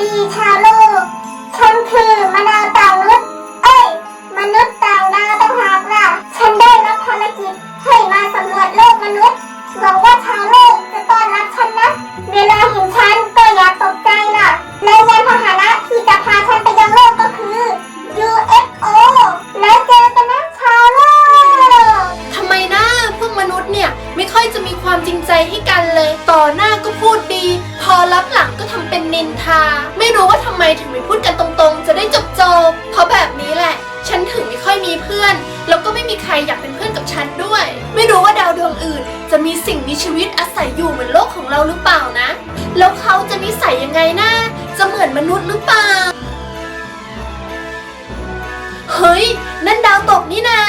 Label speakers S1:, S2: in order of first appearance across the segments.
S1: ดีชาวโล ไม่ค่อ
S2: ยจะมีความจริงใจให้กันเลย ต่อหน้าก็พูดดี พอรับหลังก็ทำเป็นนินทา ไม่รู้ว่าทำไมถึงไม่พูดกันตรงๆ จะได้จบจบเพราะแบบนี้แหละ ฉันถึงไม่ค่อยมีเพื่อน แล้วก็ไม่มีใครอยากเป็นเพื่อนกับฉันด้วย ไม่รู้ว่าดาวดวงอื่น จะมีสิ่งมีชีวิตอาศัยอยู่เหมือนโลกของเราหรือเปล่านะ แล้วเขาจะนิสัยยังไงนะจะเหมือนมนุษย์หรือเปล่า เฮ้ย นั่นดาวตกนี่นา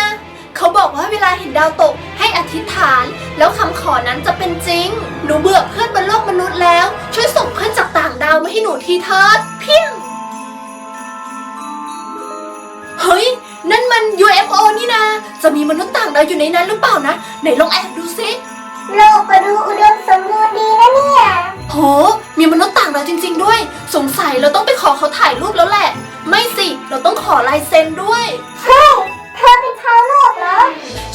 S2: เขาบอกว่าเวลาเห็นดาวตกให้อธิษฐาน แล้วคำขอนั้นจะเป็นจริง หนูเบื่อเพื่อนบนโลกมนุษย์แล้ว ช่วยส่งเพื่อนจากต่างดาวมาให้หนูทีเถิดเพียง เฮ้ย นั่นมัน UFO นี่นาจะมีมนุษย์ต่างดาวอยู่ในนั้นหรือเปล่านะ ไหนลองแอบดูซิ
S1: โลกก็ดูอุดมสมบูรณ์ดีนะเนี่ย
S2: โห มีมนุษย์ต่างดาวจริง ๆ ด้วย สงสัยเราต้องไปขอเขาถ่ายรูปแล้วแหละ ไม่สิ เราต้องขอลายเซ็นด้วย
S1: เฮ้ยเธอเป็นชาวโลกเหรอ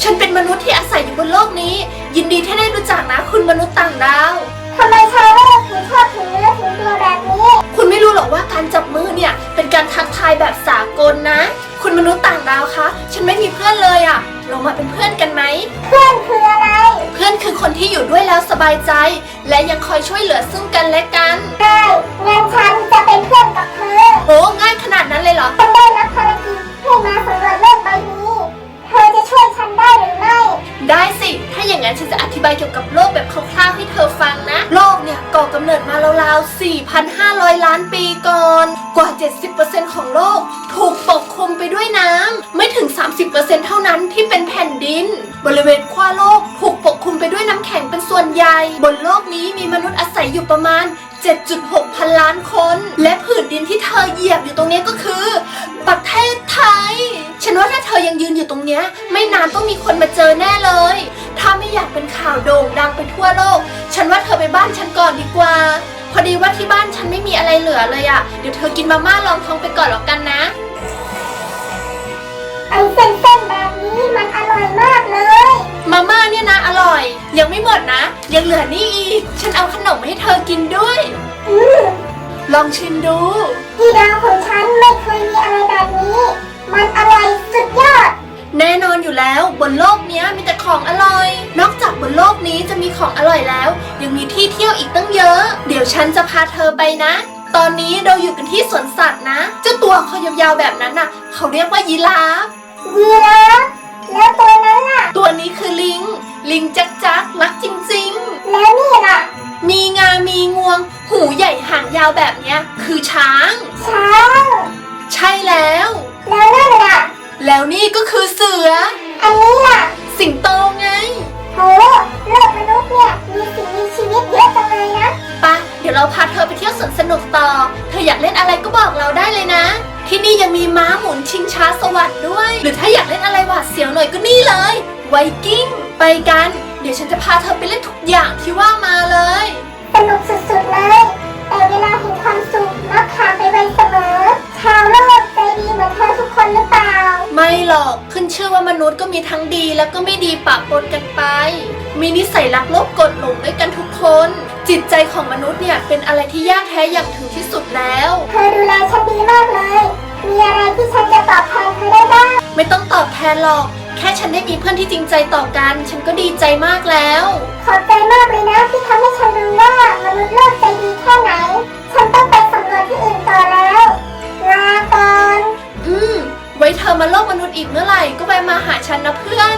S2: ฉันเป็นมนุษย์ที่อาศัยอยู่บนโลกนี้ ยินดีที่ได้รู้จักนะ คุณมนุษย์ต่างดาว
S1: ทำไมชาวโลกถึงชอบถึงเนื้อถึงตัวแบบนี้
S2: คุณไม่รู้หรอกว่าการจับมือเนี่ย เป็นการทักทายแบบสากลนะ คุณมนุษย์ต่างดาวคะ ฉันไม่มีเพื่อนเลยอะเรามาเป็นเพื่อนกันไหม
S1: เพื่อนคืออะไร
S2: เพื่อนคือคนที่อยู่ด้วยแล้วสบายใจ และยังคอยช่วยเหลือซึ่งกันและกัน
S1: ได้งั้นฉันจะเป็นเพื่อนกับเธอ
S2: โอ้ง่ายขนาดนั้นเลยเหรอ
S1: อย่า
S2: งนั้นฉันจะอธิบายเกี่ยวกับโลกแบบคร่าวๆให้เธอฟังนะ โลกเนี่ยก่อกำเนิดมาราวๆ 4,500 ล้านปีก่อน กว่า 70%ของโลก ถูกปกคลุมไปด้วยน้ำ ไม่ถึง 30%เท่านั้นที่เป็นแผ่นดิน บริเวณขั้วโลกถูกปกคลุมไปด้วยน้ำแข็งเป็นส่วนใหญ่ บนโลกนี้มีมนุษย์อาศัยอยู่ประมาณ 7.6 พันล้านคน และผืนดินที่เธอเหยียบอยู่ตรงนี้ก็คือ ประเทศไทย ฉันว่าถ้าเธอยังยืนอยู่ตรงนี้ไม่นานต้องมีคนมาเจอแน่เลย ถ้าไม่อยากเป็นข่าวโด่งดังไปทั่วโลก ฉันว่าเธอไปบ้านฉันก่อนดีกว่า พอดีว่าที่บ้านฉันไม่มีอะไรเหลือเลยอะ่ะเดี๋ยวเธอกินมาม่ารองท้องไปก่อนแล้วกันนะ
S1: ไอ้เส้นๆแบบนี้มันอร่อยมากเลย
S2: มาม่าเนี่ยนะอร่อย ยังไม่หมดนะ ยังเหลือนี่อีก ฉันเอาขนมให้เธอกินด้วย
S1: อืม
S2: ลองชิมดู
S1: ที่ดาวของ
S2: จะมีของอร่อยแล้ว ยังมีที่เที่ยวอีกตั้งเยอะ เดี๋ยวฉันจะพาเธอไปนะ ตอนนี้เราอยู่กันที่สวนสัตว์นะเจ้าตัวคอยาวๆแบบนั้นน่ะ เขาเรียกว่ายีราฟ
S1: ยีราฟแล้วตัวนั้นล่ะ
S2: ตัวนี้คือลิง ลิงจักจักรักจริง
S1: แล้วนี่ล่ะ
S2: ๆมีงา มีงวง หูใหญ่หางยาวแบบเนี้ย คือช้าง
S1: ช้าง
S2: ใช่แล้ว
S1: แล้วนั่นล่ะ
S2: แล้วนี่ก็คือเสือ
S1: อันนี้ล่ะ
S2: สิงโตไง
S1: โหโลกมนุษย์ เนี่ยมีสิ่งมีชีวิตเยอะจังเลยนะ
S2: ปะเดี๋ยวเราพาเธอไปเที่ยวสวนสนุกต่อ เธออยากเล่นอะไรก็บอกเราได้เลยนะ ที่นี่ยังมีม้าหมุนชิงช้าสวรรค์ด้วย หรือถ้าอยากเล่นอะไรหวาดเสียวหน่อยก็นี่เลย ไวกิ้ง ไปกัน เดี๋ยวฉันจะพาเธอไปเล่นทุกอย่างที่ว่ามาเลย
S1: สนุกสุดๆเลย แต่เวลาเห็นความสุข มนุ
S2: ษย์ก็มีทั้งดีแล้วก็ไม่ดีปะปนกันไป มีนิสัยรักโลภกดหลงด้วยกันทุกคน จิตใจของมนุษย์เนี่ยเป็นอะไรที่ยากแท้อย่างถึงที่สุดแล้ว
S1: เธอดูแลฉันดีมากเลย มีอะไรที่ฉันจะตอบแทนเธอได้บ้าง
S2: ไม่ต้องตอบแทนหรอก แค่ฉันได้มีเพื่อนที่จริงใจต่อกัน ฉันก็ดีใจมากแล้ว
S1: ขอบ มไว้
S2: เธอมาโลกมนุษย์อีกเมื่อไหร่ก็ไปมาหาฉันนะเพื่อน